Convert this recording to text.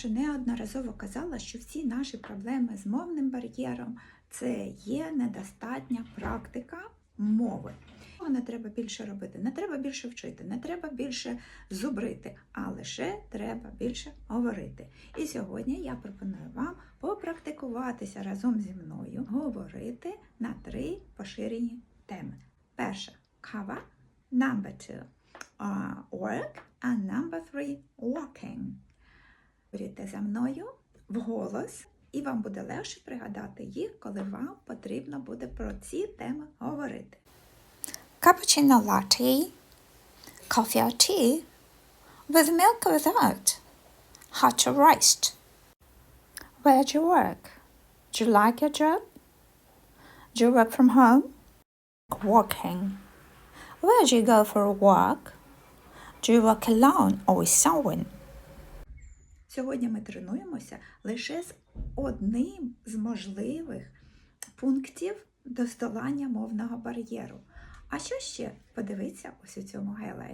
вже неодноразово казала, що всі наші проблеми з мовним бар'єром це є недостатня практика мови. Не треба більше робити, не треба більше вчити, не треба більше зубрити, а лише треба більше говорити. І сьогодні я пропоную вам попрактикуватися разом зі мною, говорити на три поширені теми. Перша кава, number two work, and number three walking. Говорите за мною вголос, і вам буде легше пригадати їх, коли вам потрібно буде про ці теми говорити. Cappuccino latte, coffee or tea, with milk or without, hot or iced. Where do you work? Do you like your job? Do you work from home? Walking. Where do you go for a walk? Do you work alone or with someone? Сьогодні ми тренуємося лише з одним з можливих пунктів до здолання мовного бар'єру. А що ще подивіться ось у цьому гайлайті?